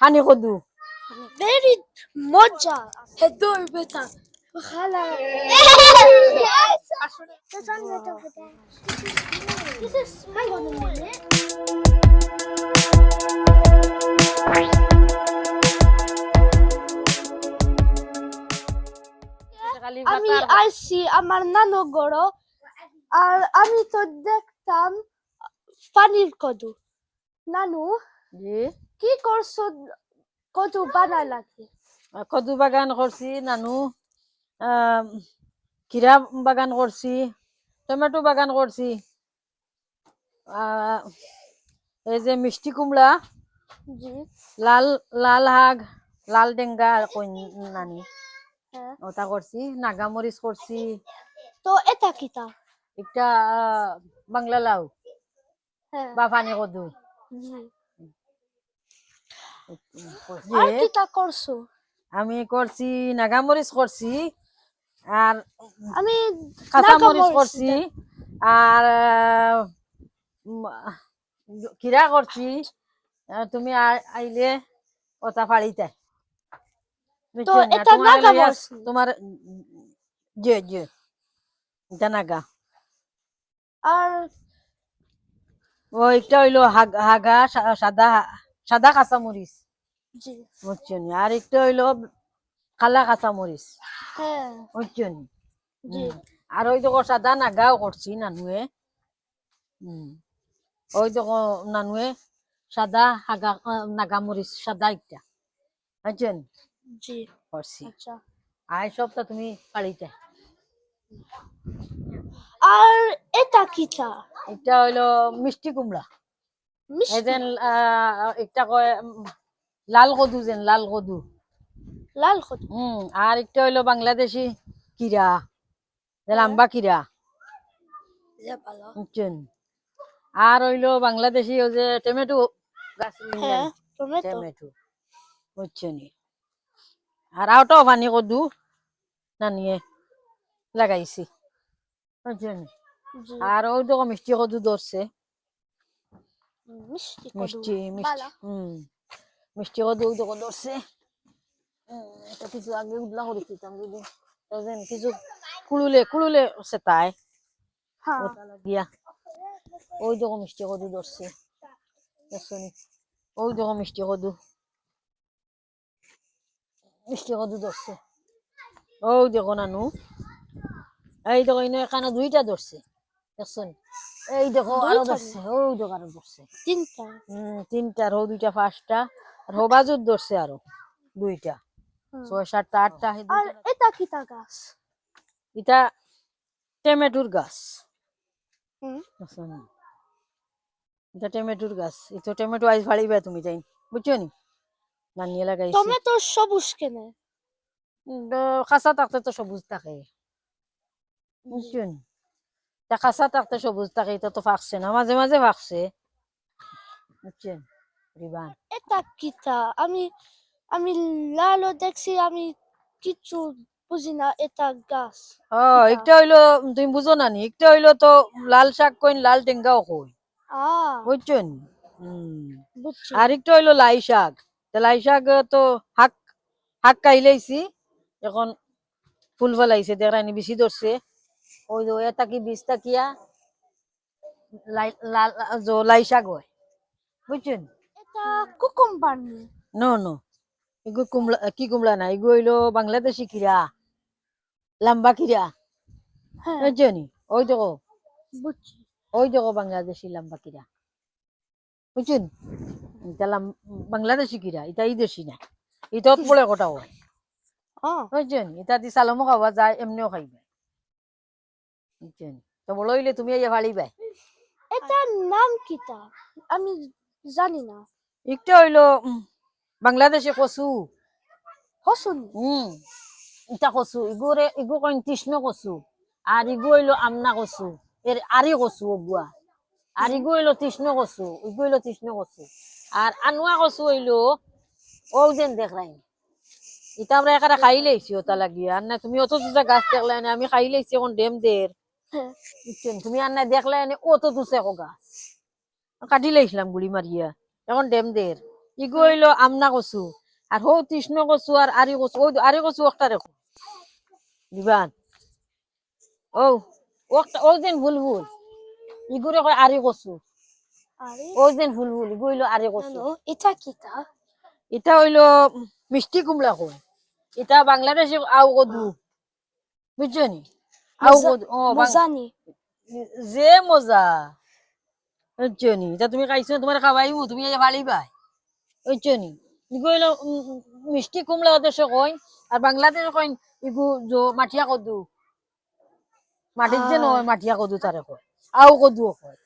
পানি কদু ভেরি মজা হেদর বেটা খালা This is my one minute. আমি আইছি আমার নানু গড়। আর আমি তো দেখতাম পানির কদু। নানু? জি কি করছ কদু বানালাকে কদু বাগান করছি নানু। কিরা বাগান করছি টমেটো বাগান করছি এই যে মিষ্টি কুমড়া লাল লাল শাক লাল ডেঙ্গা কই নানি। ওটা করছি নাগামরিচ করছি তো এটা কিতা? একটা বাংলা লাউ বা পানি কদু। জি করছ আমি করছি নাগামরিচ করছি আর আমি কাঁচামরিচ করছি আর কিরা করছি তুমি আইলে ওটা ফাড়িতে? তোমার যে যে এটা নাগা। আর ও একটা হইল হাগ- সাদা সাদা কাঁচামরিচ। জি। বুঝছেন? আর একটা হইল কালা কাঁচামরিচ। হ্যাঁ। বুঝছেন? আর ওই দেখো সাদা নাগাও করছি নানুয়ে। হুম। ওই দেখো নানুয়ে সাদা হাগা নাগামরিচ সাদা একটা। বুঝছেন? জি। করছি। আচ্ছা। আই সবটা তুমি পালিতে আর এটা কিতা এটা হইল মিষ্টি কুমড়া। আহ, একটা কয় লাল কদু যেন লাল কদু। লাল কদু? হুম আর একটা হইল বাংলাদেশি কিরা। লাম্বা কিরা। বুঝছেন? আর হইল বাংলাদেশি ওই যে টমেটো গাছ। হ্যাঁ টমেটো। বুঝছেন? আর আউটাও পানি কদু নানিয়ে লাগাইছি। বুঝছেন? আর ওই দেখো মিষ্টি কদু ধরছে। মিষ্টি মিষ্টি মিষ্টি হুম মিষ্টি কদু ধরছে এটা কিছু আগে উদলা করে দিতাম যদি বুঝছেন কিছু কুড়ুলে কুড়ুলে সে তাই ওটা ওই দেখো মিষ্টি কদু ধরছে ওই দেখো মিষ্টি কদু মিষ্টি কদু ধরছে ওই দেখো নানু এই দেখো এখানে দুইটা ধরছে দেখছনি? এই দেখো আরও ধরছে ওই দেখো আরও ধরছে। তিনটা। হম তিনটা ও দুইটা পাঁচটা আর হবাজুর ধরছে আরও দুইটা। ছয় সাতটা আটটা আর এটা কিতা গাছ? এটা টমেটোর গাছ। এটা টমেটোর গাছ। এটা টমেটো আইস ফাড়িবে তুমি তাই। বুঝছ নি? নানিয়ে লাগাইছি টমেটো সবুজ কেনে? কাঁচা থাকতে তো সবুজ থাকে। বুঝছ নি? তা কাঁচা থাকতে সবুজ থাকে এটা তো ফাঁকছে না মাঝে মাঝে ফাঁকছে। বুঝছেন রিবান। এটা কিতা আমি আমি লালো দেখছি আমি কিছু বুঝি না এটা গাছ। ও একটা হইল তুমি বুঝো না নি একটা হইল তো লাল শাক কইন লাল টেঙ্গাও কই আ। বুঝছ নি? হুম। আর একটা হইল লাই শাক লাই শাক তো শাক শাক কাইলাইছি এখন ফুল ফলাইছে দেখানি বেশি ধরছে। ওই যে এটা কি বীজ তাকিয়া লাই শাক হয়। বুঝছেন? কুকুম্বার নি নো। এগু কুমড়া কি কুমড়া না এগু হইল বাংলাদেশি কিরা। লম্বা কিরা। হ্যাঁ। বুঝছ নি ওই দেখো ওই দেখো বাংলাদেশি লম্বা কিরা। বুঝছেন? এটা বাংলাদেশি কিরা এটা এই দেশি না। এটা পড়ে কোটা হয়? বুঝছেন? এটা দি সালামও খাওয়া যায় এমনিও খাইবে। বুঝছেন তো বড় হইলে তুমি এই ফাড়িবে এটার নাম কিতা আমি জানি না। একটা হইল বাংলাদেশি কচু হসুনি হুম ইটা কচু ইগুরে ইগু কইন কৃষ্ণ কচু আর ইগু হইল আমনা কচু এর আরি কচু অগুয়া। আর ইগু হইল কৃষ্ণ কচু ইগু হইল কৃষ্ণ কচু আর আনুয়া কচু হইল ও যেন দেখলাই ইটা আমরা একারা খাই লাইছি ওটা লাগিয়া। আর না তুমি অত দুটা গাছ দেখলাই না আমি খাই লাইছি এখন ডেম দের তুমি আর না দেখলাই না অত দুসে গাছ কাটি লাইছিলাম গুড়ি মারিয়া এখন ডেম দের ইগু হইল আমনা কচু। আর হৌ তৃষ্ণ কচু আর আরি কচু। ওই আরি কচু একটা রেখো দিবান। ও ও যেন ভুল ভুল। ইগুরে কয় আরি কচু। আরে ও যেন ভুল ভুল। ইগু হইল আরি কচু। এটা কিটা এটা হইল মিষ্টি কুমড়া কয়। এটা বাংলাদেশে আউ কদু। বুঝছ নি? যে মজা এটা তুমি খাইছো তোমার তুমি মিষ্টি কুমড়া দেশে কই আর বাংলাদেশে কই ইগু জো মাঠিয়া কদু মাটির যে নয় মাঠিয়া কদু তারে কয় আউ কদু কয়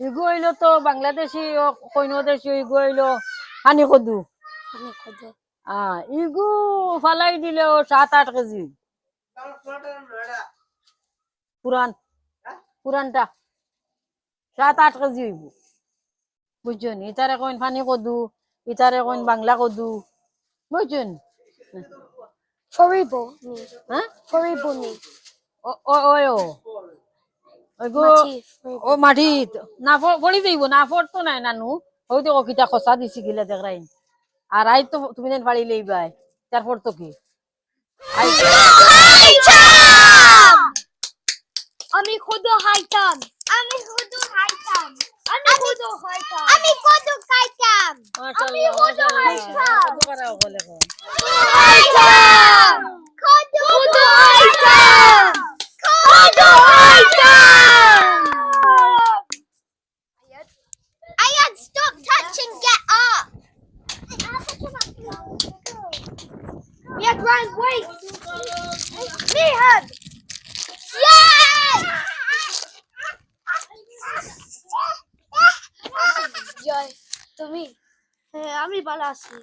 ইগু হইল তো বাংলাদেশি কইন দেশি ইগু হইল হানি কদু আমি কদু আহ ইগু ফালাই দিলেও সাত আট কেজি। পুরান পুরানটা। সাত আট কেজি হইব। বুঝছ নি ইতারে কইন ফানি কদু ইতারে কইন বাংলা কদু। বুঝছ নি। ফরিবো নি। হ্যাঁ ফরিবো নি ও ও ও ও মাটি মাটিত। না ফ- পড়ি যাইব। না ফটো নাই নানু। দেখো কিটা খসা দিছি গিলা দেখরাই আর আই তো তুমি দেন বাড়ি লই ভাই তারপর তো কি? আই আমি খুদ হাইতাম। আমি খুদ হাইতাম। আমি কদু খাইতাম আমি কদু খাইতাম। মাশাআল্লাহ মাশাআল্লাহ। কত করাও বলে কো খাইতাম কদু কদু খাইতাম কদু খাইতাম Ayad, stop touching, get up! Yeah, Brian, wait. Mihan. Yes! জয় তুমি? হ্যাঁ আমি ভালো আছি।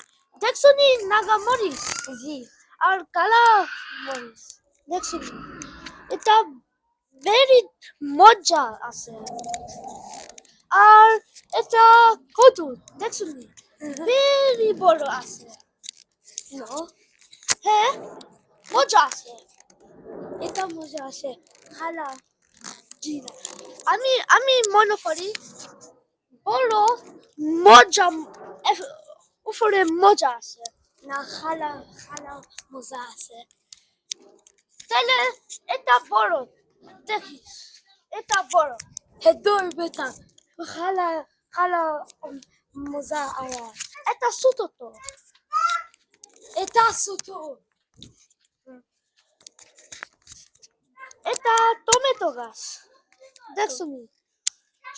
দেখছ নি নাগা মরিস জি, আর কালা মরিস দেখছ নি? এটা ভেরি মজা আছে। আর এটা কদু, দেখছ নি? ভেরি বড় আছে। হ্যাঁ মজা আছে। এটা মজা আছে। খালা জি আমি আমি মনে করি বড় মজা উপরে মজা আছে। না, খালা খালা, মজা আছে। তাহলে এটা বড় দেখিস এটা বড়। হে দই বেটা, খালা খালা, মজা আয়া। এটা ছোট তো। এটা ছোট। এটা টমেটো গাছ। দেখছ নি?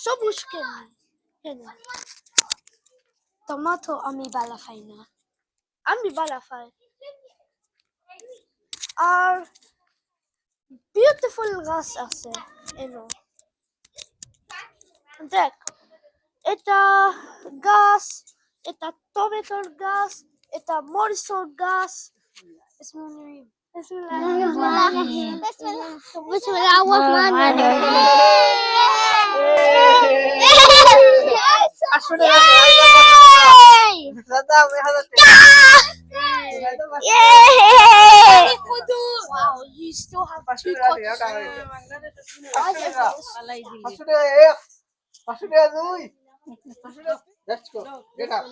সবুজ কেন কেন? Tomato amibala fajna. Amibala fajna are beautiful Eno. you know. gas. It's tomato gas, it's a gas. Es it's a morrison gas. It's بسم الله بسم الله الرحمن الرحيم পাঁচশো টাকা দুই Let's go. Get up.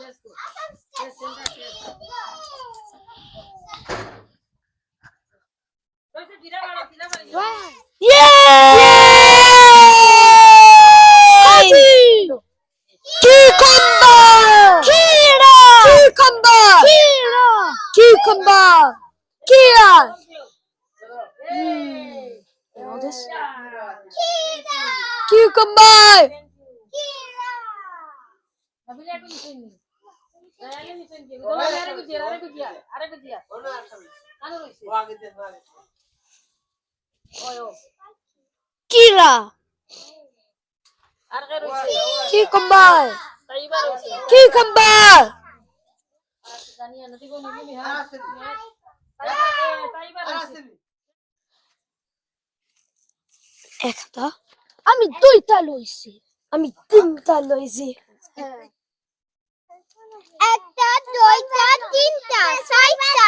Yay! Cucumber! Kira! Cucumber! Kira! Cucumber! Kira! Hmm. You know this? Cucumber! Kira! Cucumber! Cucumber! একটা? আমি দুইটা লইছি। আমি তিনটা লইছি। একটা দুইটা তিনটা চারটা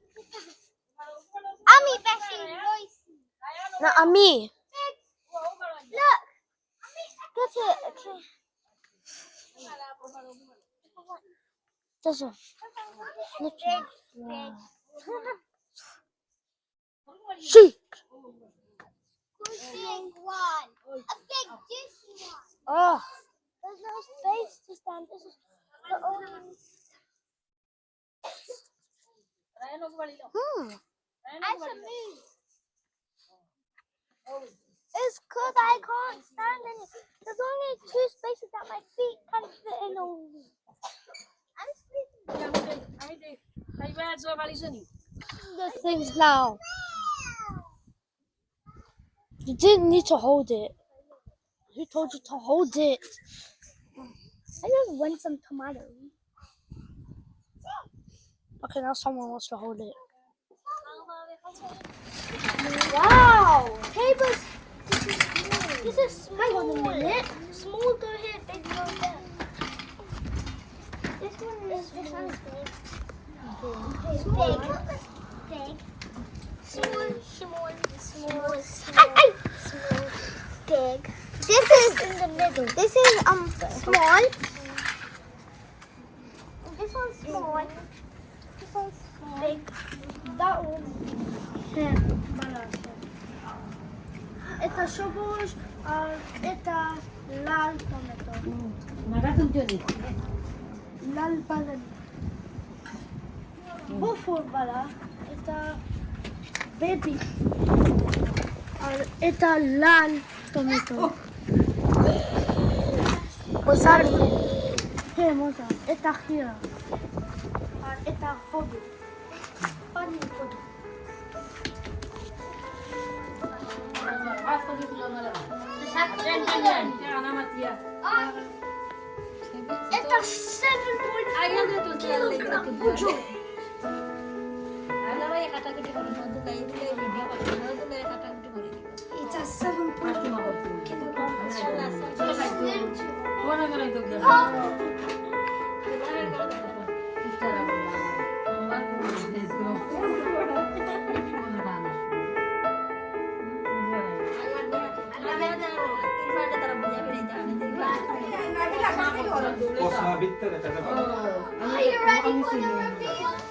Me. Look. Get it. Okay. Doesn't. Literally. Big one. A big juicy one. Oh. There's no space to stand. This is the only. Hmm. And some moon. It's because I can't stand it. There's only two spaces that my feet can fit in only. I'm sleeping. the things now you didn't need to hold it who told you to hold it I just want some tomatoes. okay now someone wants to hold it Wow! Tables. This is small. Hang on a minute. Small go here, big go there. This one is this one is big. Small. Big. Small. Small. Small. Small. Small. Big. This is in the middle. This is um small. সবুজ আর এটা লাল tomato. লাল বাগান বফর বালা এটা baby. আর এটা লাল tomato. মজার হ্যাঁ মজা। এটা খিরা আর এটা হলুদ এটা সেভেন পয়েন্ট কিলোগ্রাম ওজন এটা Osma bitter, eh, kasi ba? Oh, you're ready for the reveal?